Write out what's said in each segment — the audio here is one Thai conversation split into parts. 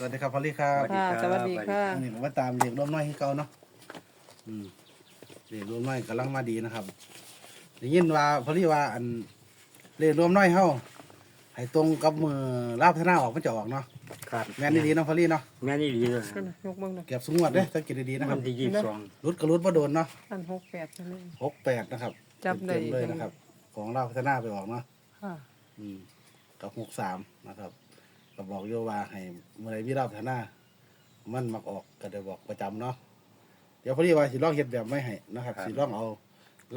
สวัสดีครับพอลลี่ครับค่ะสวัสดีค่ะ อันนี้ผมมาตามเรียกร่วมน้อยให้เก่าเนาะอืมเรียกร่วมน้อยกำลังมาดีนะครับได้ยินว่าพอลลี่ว่าอันเรียกร่วมน้อยเฮาให้ตรงกับมือลาบพนาออกมันจะออกเนาะครับแม่นดีๆเนาะพอลลี่เนาะแม่นี่ดีเลยก็นะยกเบิ้งหน่อยเก็บสงวดเด้อสังเกตดีๆนะครับวันที่ยี่สิบสองรุดกระรุดบ่โดนเนาะอันหกแปดนั่นเองหกแปดนะครับจับได้เต็มๆเลยนะครับ ของลาบพนาไปออกเนาะค่ะอืมกับหกสามนะครับ ก็บอกโยว่าให้เมื่อไรวิราบธนา มันมักออกก็ได้บอกประจำเนาะเดี๋ยวพอดีว่าสิลองเฮ็ดแบบไม่ให้นะครับสิลองเอา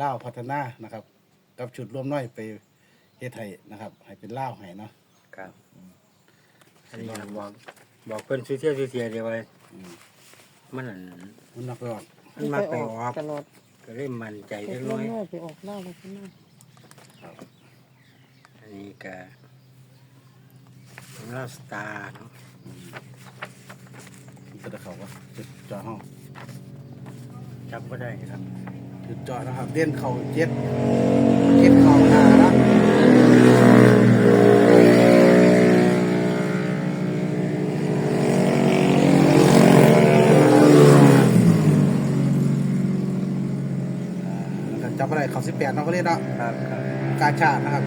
ล่าวพัฒนานะครับ กับชุดร่วมน้อยไปเฮ็ดให้นะครับ ให้เป็นล่าวให้เนาะครับอันนี้ครับบอกบอกเพิ่นซื้อเที่ยวซื้อเที่ยวเดียวไว้อืมมันอันมันนักไปออกมันมาไปออกตลอดก็เลยมั่นใจเก็เล็บกลน้งอยน้อยไปออกเล่าไปข้างหน้าอันนี้ก็ ของเราสตาร์เนาะมันก็จะเข้าว่าจุดจอห้องจับก็ได้ครับจุดจอนะครับเด่นเข่าเจ็ดเจ็ดเข่าหานะอ่าแล้วก็จับอะไรเข่าสิบแปดเนาะเขาเรียกเนาะครับครับกาชาดนะครับ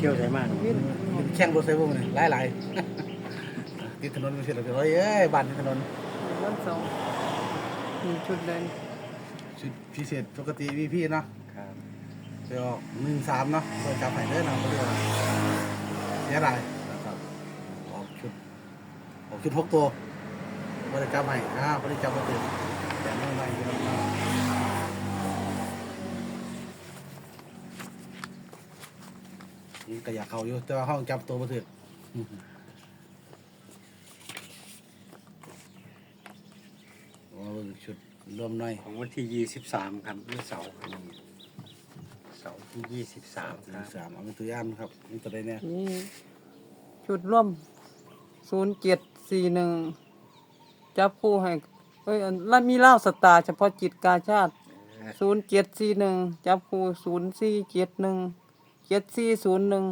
เขาก็ไปเที่ยวใส่มากวิ่งแข่งรถไซบุ้งเลยหลายหลายๆติดถนนไม่ใช่หรอกเฮ้ยเอ้ยบ้านติดถนนวันเสาร์มีชุดเดินชุดพิเศษปกติวีพี่เนาะครับไปออกหนึ่งสามเนาะเปิดจับไผ่เด้อนะเขาเรียกว่าเสียดายนะครับออกชุดออกชุดหกตัวไม่ได้จับไผ่อ่าไม่ได้จับมาตื่นแต่ไม่ไม่ไม่ ม่นี่ก็อยากเข้าอยู่แต่ว่าห้องจับตัวมาถึงว่าเบิ่งชุดรวมหน่อยของวันที่ยี่สิบสามครับวันเสาร์เสาร์ที่ยี่สิบสามครับสามเอาเป็นตัวอย่างครับนี่ตัวใดเนี่ยนี่ชุดร่วมศูนย์เจ็ดสี่หนึ่งจับคู่ให้เอ้ยอันแล้วมีเล่าสตาร์เฉพาะจิตกาชาติศูนย์เจ็ดสี่หนึ่งจับคู่ศูนย์สี่เจ็ดหนึ่ง เจ็ดสี่ศูนย์หนึ่ง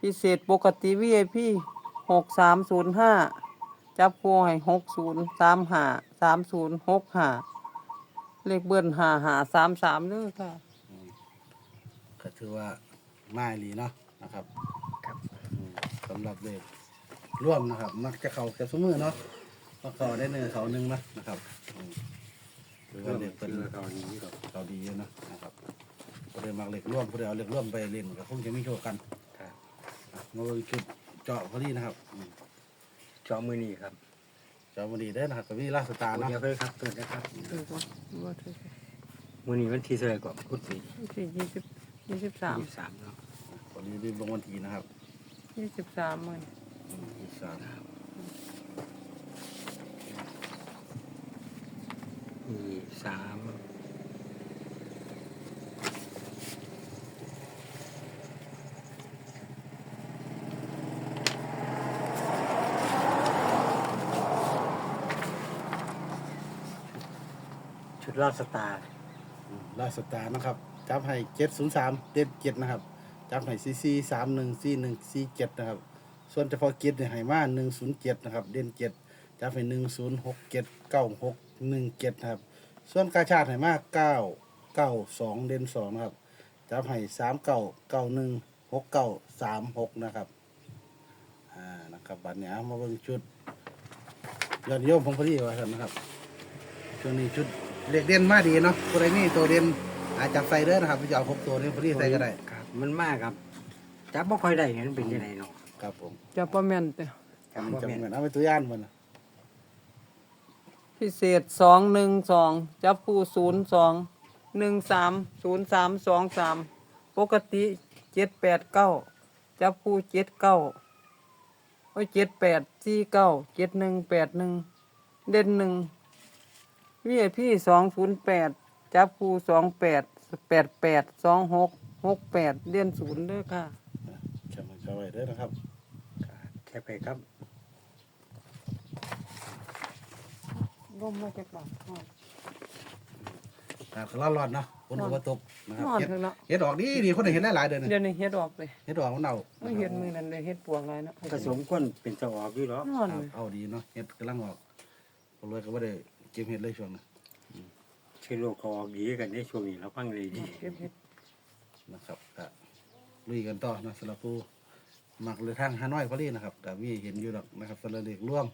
พิเศษปกติวีไอพีหกสามศูนย์ห้าจับคู่ให้หกศูนย์สามห้าสามศูนย์หกห้าเลขเบิ้ลห้าห้าสามสามเด้อค่ะ ก็ถือว่าง่ายดีเนาะนะครับครับ อืมสำหรับเด็กร่วมนะครับ มักจะเขาเก็บสมือเนาะก็เขาได้หนึ่งเขาหนึ่งนะนะครับอืมถือว่าเด็กเป็นเรือเขาดีเขาดีอยู่นะ นะครับก็เลยมักเล็กร่วมก็เลยเอาเล็กร่วมไปเล่นก็คงจะไม่โชว์กันครับอะมาเบิ่งจุดเจาะพอดีนะครับอืมจอมือนี่ครับเจาะพอดีได้อนะครับกับวิลาสตาร์เนาะเดี๋ยวเลยครับตัวนะครับถูกว่าว่าถูกมือนี้วันที่เท่าไหร่ก่อนพุธที่ที่ยี่สิบยี่สิบสามยี่สิบสามเนาะพอดีได้ลงวันทีนะครับยี่สิบสามหมื่นอืมยี่สิบสามยี่สิบสาม ชุดลาดสตาร์อืมลาสตาร์นะครับ จับให้เจ็ดศูนย์สามเด็ดเจ็ดนะครับ จับให้ซีซีสามหนึ่งซีหนึ่งซีเจ็ดนะครับ ส่วนเฉพาะเกียรติเนี่ยให้มาหนึ่งศูนย์เจ็ดนะครับ เด่นเจ็ดจับให้หนึ่งศูนย์หกเจ็ดเก้าหกหนึ่งเจ็ดนะครับ ส่วนกาชาติให้มาเก้าเก้าสองเด่นสองนะครับ จับให้สามเก้าเก้าหนึ่งหกเก้าสามหกนะครับ อ่า นะครับ บัดเนี้ยมาเบิ่งชุดยอดนิยมของพอดีว่าท่านนะครับ ช่วงนี้ชุด เด็กเด่นมาดีเนาะตัวใดนี่ตัวเด่นอาจจะใส่เด้อนะครับพี่จะเอาหกตัวนี้พอดีใส่ก็ได้ครับ มันมากครับจับบ่ค่อยได้เห็นเป็นยังไงเนาะครับผมจะประแม่นแต่จับบ่จะแม่นเหมือนเอาไปตัวย่านมันนะพิเศษสองหนึ่งสองจับคู่ศูนย์สองหนึ่งสามศูนย์สามสองสามปกติเจ็ดแปดเก้าจับคู่เจ็ดเก้าโอ้ยเจ็ดแปดสี่เก้าเจ็ดหนึ่งแปดหนึ่งเด่นหนึ่ง วีไอพีสองศูนย์แปดจับคู่สองแปดแปดแปดสองหกหกแปดเด่นศูนย์เด้อค่ะจำมันจะไว้เด้อนะครับแค่ไปครับร่มมาจากบาทไปครับก็ร้อนร้อนๆเนาะฝนก็บ่ตกนะครับนอนเฮ็ดเถอะเนาะ เฮ็ดออกดีดีคนได้เห็นหลายๆเดือนเดี๋นี่ยวนี้เฮ็ดออกเลยเฮ็ดออกมันเอาไม่เห็นมือนั่นเลยเฮ็ดปวงหลายเนาะผสมก้นเป็นจะออกอยู่หรอกนอนครับเลยเอาดีเนาะเฮ็ดกำลังออกก็เลยก็บ่ได้ เก็บเฮ็ดเลยช่วงนี้เชื้อโรคเขาออกดีกันในช่วงนี้เราฟังเลยดีเก็บเฮ็ดนะครับก็ลุยกันต่อนะสำหรับผู้มักเลยทางฮานอยพอดีนะครับก็มีเห็นอยู่ดอกนะครับสำหรับเลขร่วม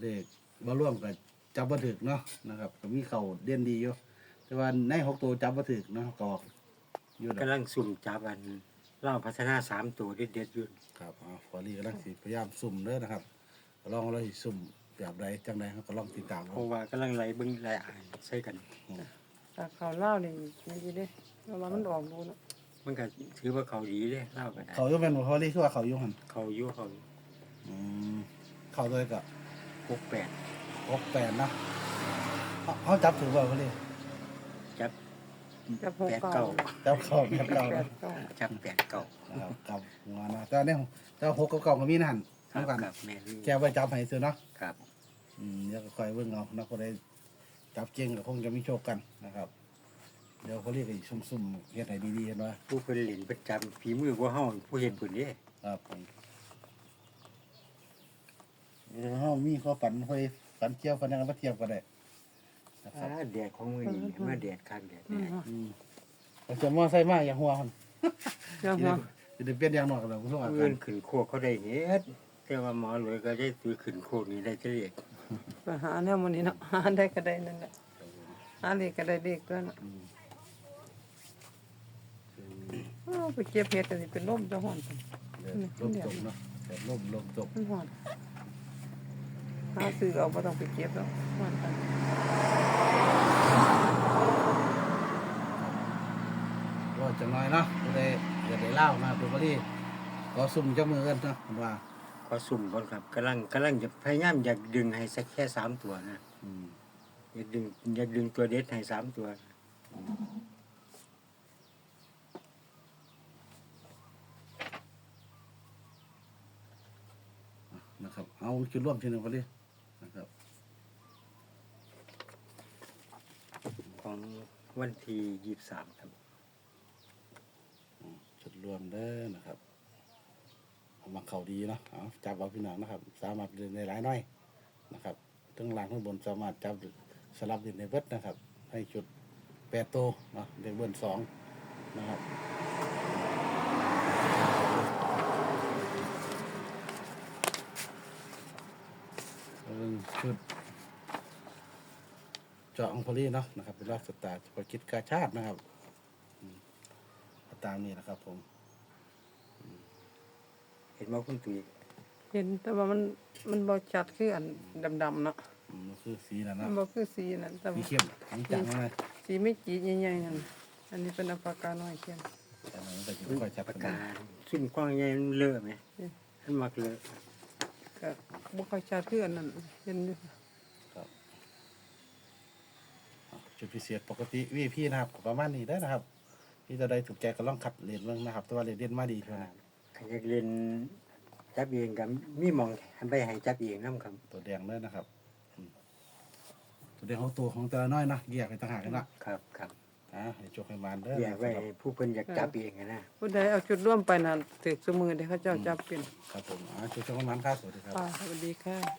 เลขบ่ร่วมก็จับบ่ถึกเนาะนะครับก็มีเข้าเด่นดีอยู่แต่ว่าในหกตัวจับบ่ถึกเนาะก็ออกอยู่ดอก กำลังสุ่มจับอันเล่าพัฒนาสามตัวเด็ดๆอยู่ครับเอาพอลีกำลังสิพยายามสุ่มเด้อนะครับก็ลองเราสิสุ่ม แบบใดจังใดครับก็ลองติดตามเพเอาราะว่ากำลังไล่เบิ่งไล่อ่านใส่กันตาข้าวเหล้านี่มีอยู่เด้เพราะว่ามันออกดูเนาะมันก็ถือว่าเขาดีเลยเล่ากันได้เขาอยู่แม่นบ่พอลีคือว่าเขาอยู่หั่นเขาอยู่เขาอยู่อืมเขาเลยก็หกแปดหกแปดนะเขาเขาจับถือว่าพอลีจับจับหกแปดเก้าเก้าจับเข้าแบบเก่าแปนะดเก้าจับแปดเก้านะครับกับหัวนะแต่อันนี้แต่หกกับเก่าก็มีนั่นครัเท่าบกันครับแม่นแกไว้จับให้ซื้อเนาะครับ อืมเดี๋ยวก็คอยเบิ่งเอานะคนใดจับเก่งก็คงจะมีโชคกันนะครับ เดี๋ยวเขาเรียกไอ้ซุ่มๆเฮ็ดให้ดีๆเห็นว่าผู้เพิ่นเล่นประจำฝีมือว่าเฮาผู้เฮ็ดพุ่นเด้ครับผมเดี๋ยวเฮามีข้อฝันค่อยฝันเกี่ยวฝันหยังมาเทียบกันได้นะคอ่ารับ แดดของมื้อนี้มาแดดคักแดดอืแน่มอืมเอาจะมอใส่มาอย่างหัวมันเดี๋ยวหัวจะได้เปลี่ยนอย่างนอกแล้วผู้ชมอาเงิกาศนขึ้นโคกเขาได้เฮ็ดแต่ว่าหมอเลยก็ได้ซื้อขึ้นโคกนี้ได้จะเรีย กไปหาแนวมันนี้เนาะหาได้ก็ได้นั่นแหละหาเลขก็ได้เลขด้วยเนาะอืมอ้าวไปเก็บเฮ็ดก็สิเป็นลมจะฮ้อนจังเดี๋ยวลมตกเนาะแต่ลมลมตกมันฮ้อนหาซื้อเอาบ่ต้องไปเก็บแล้วฮ้อนจังก็จะน้อยเนาะจะได้จะได้เล่ามาเป็นพอดีขอซุ่มเจ้ามือกันเนาะผมว่า ก็สุ่มก่อนครับกำลังกำลังจะพยายามอยากดึงให้สักแค่สามตัวนะอืมอยากดึงอยากดึงตัวเด็ดให้สามตัวนะครับ เอาจุดร่วมทีหนึ่งพอดีนะครับ ของวันที่ยี่สิบสามครับอืมจุดรวมเด้อนะครับ มาเขาดีเนาะเอาจับเอาพี่น้องนะครับ สามารถเดินในหลายน้อยนะครับทั้งล่างทั้งบนสามารถจับสลับเดินในเบิดนะครับ ให้จุดแปดโตเนาะเด็กเบิ้ลสองนะครับเป็นชุดเจาะองพอลี่เนาะนะครับเป็นรอบสตาร์เฉพาะกิจกาชาตินะครับ ตามนี้นะครับผม เห็นว่าคุณตุ้ยเห็นแต่ว่ามันมันบ่ชัดคืออันดำๆเนาะอืมมันคือสีนะมันะนบ่คือสีนั่นแต่สีว่าเข้มทั้งจังเลยสีไม่จีดใหญ่ๆนั่นอันนี้เป็นอัปากกาน้อยเขียน แต่มันก็จะค่อยชัดปากกันกาซุ่มกว้างใหญ่มันเลอะไหมอืม มันมักเลอะก็บ่ค่อยชัดคืออันนั้นเห็นอยู่อะจุดพิเศษปกติวีพี่นะครับก็ประมาณนี้ได้อนะครับที่จะได้ถูกใจก็ลองคัดเรียนเรื่องนะครับ แต่ว่าเรียนเรียนมาดีเท่านั้นใคร อยากเรียนจับเองกับมีหมองหันไปให้จับเองน้ำครับ ตัวแดงเลยนะครับอืมตัวแดงของตัวของแต่ละน้อยนะแยกไปต่างหากกันนะครับครับอ่าให้โชคให้มานเด้ออยากไว้ให้ผู้เพิ่นอยากจับเองอะนะ ผู้ใดเอาจุดร่วมไปนั่นถึกสมือเด้เขาเจ้าจับเป็นครับผมอ่าโชคให้มานครับสวัสดีครับ ป้าสวัสดีค่ะ